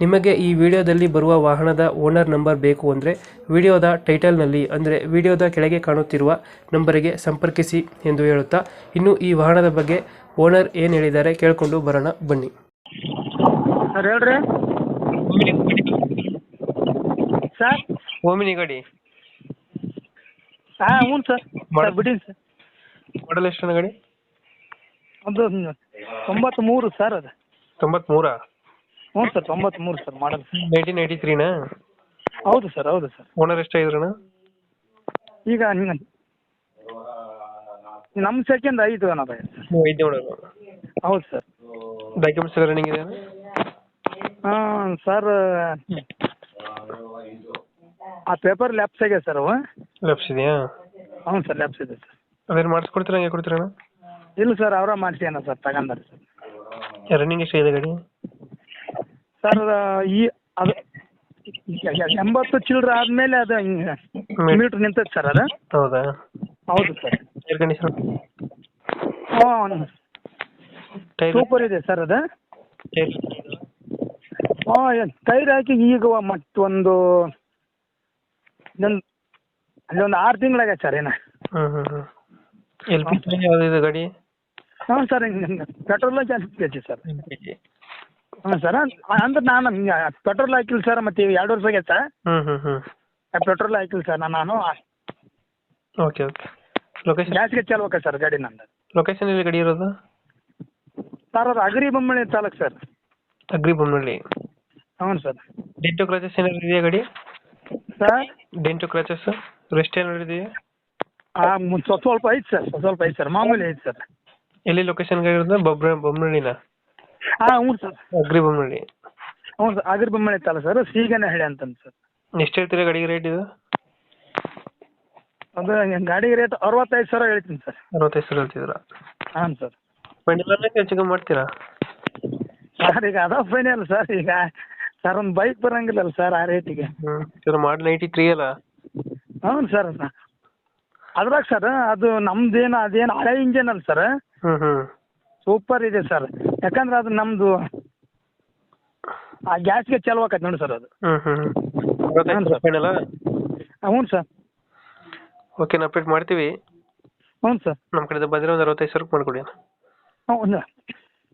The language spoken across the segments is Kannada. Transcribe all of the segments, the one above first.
ನಿಮಗೆ ಈ ವಿಡಿಯೋದಲ್ಲಿ ಬರುವ ವಾಹನದ ಓನರ್ ನಂಬರ್ ಬೇಕು ಅಂದರೆ ವಿಡಿಯೋದ ಟೈಟಲ್ನಲ್ಲಿ ಅಂದರೆ ವಿಡಿಯೋದ ಕೆಳಗೆ ಕಾಣುತ್ತಿರುವ ನಂಬರಿಗೆ ಸಂಪರ್ಕಿಸಿ ಎಂದು ಹೇಳುತ್ತಾ ಇನ್ನು ಈ ವಾಹನದ ಬಗ್ಗೆ ಓನರ್ ಏನು ಹೇಳಿದ್ದಾರೆ ಕೇಳಿಕೊಂಡು ಬರೋಣ ಬನ್ನಿ. ಸರ್ ಹೇಳ್ರಿ. ಸರ್? ಓಮಿನಿ ಗಾಡಿ. ಹಾಂ ಹ್ಞೂ ಸರ್. ಸರ್ ಬಿಡಿ ಸರ್. ಮಾಡಲ್ ಎಷ್ಟು ಗಾಡಿ? ಅದು ತೊಂಬತ್ತ್ಮೂರು ಸರ್ ಅದು. ತೊಂಬತ್ಮೂರಾ? ಹ್ಞೂ ಸರ್ ತೊಂಬತ್ತ್ಮೂರು ಸರ್ ಮಾಡಲ್. ನೈನ್ಟೀನ್ ಏಯ್ಟಿ ತ್ರೀನಾ? ಹೌದು ಸರ್ ಹೌದು ಸರ್. ಓನರ್ ಎಷ್ಟಾಗಿದ್ರಣ ಈಗ ನಿಮ್ಮ ನಮ್ಮ ಸೆಕೆಂಡ್ ಐದು ಅನ್ನೋದು ಐದು ಓನರ್ ಹೌದು ಸರ್. ಡಾಕ್ಯುಮೆಂಟ್ಸ್ ಎಲ್ಲ ರನ್ನಿಂಗ್ ಇದೆ ಹಾಂ ಸರ್ ಆ ಪೇಪರ್ ಲ್ಯಾಪ್ಸ್ ಆಗಿದೆ ಸರ್ ಅವು? ಲೆಫ್ಟ್ಸ್ ಇದೆಯಾ? ಹ್ಞೂ ಸರ್ ಲ್ಯಾಪ್ಸ್ ಇದೆ ಸರ್. ಅದೇನು ಮಾಡಿಸ್ಕೊಡ್ತೀರಾ ಹಂಗೆ ಕೊಡ್ತೀರಣ್ಣ ಇಲ್ಲ ಸರ್ ಅವರ ಮಾಡಿಸಿ ಏನೋ ಸರ್ ತಗೊಂಡಾರೆ ಸರ್. ರನ್ನಿಂಗ್ ಎಷ್ಟಾಗಿದೆ ಗಾಡಿ? ಸರ್ ಈ ಅದು ಎಂಬತ್ತು ಚಿಲ್ಡ್ರ್ ಆದಮೇಲೆ ಅದು ಮೀಟ್ರ್ ನಿಂತೈತೆ ಸರ್ ಅದು? ಹೌದಾ? ಹೌದು ಸರ್. ಏರ್ ಕಂಡೀಷನ್ ಹಾಂ ಸೂಪರ್ ಇದೆ ಸರ್ ಅದು. ಹಾಂ ಟೈರ್ ಹಾಕಿ ಈಗ ಮತ್ತೊಂದು ಇನ್ನೊಂದು ಅಲ್ಲೊಂದು ಆರು ತಿಂಗಳಾಗೈತೆ ಸರ್ ಏನು? ಹ್ಞೂ ಹ್ಞೂ ಹ್ಞೂ ಎಲ್ ಪಿ ಜಿ ಯಾವ್ದು ಇದೆ ಗಾಡಿ? ಹಾಂ ಸರ್ ಪೆಟ್ರೋಲ್ ಜಾಸ್ತಿ ಸರ್? P sir. ಅಂದ್ರೆ ನಾನು ಪೆಟ್ರೋಲ್ ಹಾಕಿಲ್ಲ ಸರ್ ಮತ್ತೆ ಎರಡು ವರ್ಷ ಆಗೈತೆ? ಹ್ಞೂ ಹ್ಞೂ ಹ್ಞೂ ಪೆಟ್ರೋಲ್ ಹಾಕಿಲ್ಲ ಸರ್ ನಾನು ಓಕೆ ಓಕೆ. ಲೊಕೇಶನ್ ಗ್ಯಾಸ್ಗೆ ಚಾಲ್ಬೇಕ ಸರ್ ಗಾಡಿ ನಂದು. ಲೊಕೇಶನ್ ಎಲ್ಲಿ ಗಾಡಿ ಇರೋದು? ಸರ್ ಅದು ಅಗರಿ ಬೊಮ್ಮಳಿ ತಾಲೂಕು ಸರ್. ಅಗ್ರಿ ಬೊಮ್ಮನಹಳ್ಳಿ ಹ್ಞೂ ಸರ್. ಡೆಂಟು ಕ್ರಾಚಸ್ ಏನಾದ್ರು ಇದೆಯಾ ಗಾಡಿ? ಸರ್? ಡೆಂಟು ಕ್ರಾಚಸ್ ರೆಸ್ಟ್ ಏನಾದ್ರು ಇದೆಯಾ? ಹಾಂ ಸ್ವಲ್ಪ ಸ್ವಲ್ಪ ಐತೆ ಸರ್ ಸ್ವಲ್ಪ ಐತೆ ಸರ್ ಮಾಮೂಲಿ ಐತೆ ಸರ್. ಎಲ್ಲಿ ಲೊಕೇಶನ್ ಗಾಡಿ ಇರೋದು? ಬೊಬ್ರ ಬೊಮ್ಮನಹಳ್ಳಿನ ಹಾಂ ಹ್ಞೂ ಸರ್. ಅಗ್ರಿ ಬೊಮ್ಮನಹಳ್ಳಿ ಹ್ಞೂ ಸರ್ ಇತ್ತಲ್ಲ ತಾಲೂಕು ಸರ್ ಸೀಗನೆ ಹೇಳಿ ಅಂತಂದು ಸರ್. ಎಷ್ಟು ಹೇಳ್ತೀರಾ ಗಾಡಿಗೆ ರೇಟ್ ಇದು? ಅದು ಗಾಡಿ ರೇಟ್ ಅರವತ್ತೈದು ಸಾವಿರ ಹೇಳ್ತೀನಿ ಸರ್. ಅರವತ್ತೈದು ಸಾವಿರ ಹೇಳ್ತಿದ್ದೀರಾ? ಹಾಂ ಸರ್. ಫೈನಲ್ ಹೆಚ್ಚು ಕಮ್ಮಿ ಮಾಡ್ತೀರಾ? ಸರ್ ಈಗ ಅದ ಫೈನಲ್ ಸರ್ ಈಗ ಸರ್ ಒಂದು ಬೈಕ್ ಬರಂಗಿಲ್ಲಲ್ಲ ಸರ್ ಆ ರೇಟಿಗೆ ಹ್ಞೂ ಸರ್ ಮಾಡಿ ನೈಂಟಿ ತ್ರೀ ಅಲ್ಲ? ಹ್ಞೂ ಸರ್ ಅದ್ರಾಗ ಸರ್ ಅದು ನಮ್ದೇನು ಅದೇನು ಹಳೆ ಇಂಜಿನ್ ಅಲ್ಲ ಸರ್. ಹ್ಞೂ ಹ್ಞೂ ಸೂಪರ್ ಇದೆ ಸರ್ ಯಾಕಂದ್ರೆ ಅದು ನಮ್ಮದು ಆ ಗ್ಯಾಸ್ಗೆ ಚಲವಾಕೈತೆ ನೋಡಿ ಸರ್ ಅದು. ಹ್ಞೂ ಹ್ಞೂ ಫೈನಲ್ಲ ಸರ್ ಓಕೆ ನಾವು ಅಪ್ಡೇಟ್ ಮಾಡ್ತೀವಿ. ಹ್ಞೂ ಸರ್ ನಮ್ಮ ಕಡೆ ಬಂದರೆ ಒಂದು ಅರವತ್ತೈದು ಸಾವಿರಕ್ಕೆ ಮಾಡಿಕೊಡಿ ಹ್ಞೂ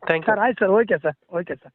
ಥ್ಯಾಂಕ್ ಯು ಸರ್ ಆಯ್ತು sir okay sir okay sir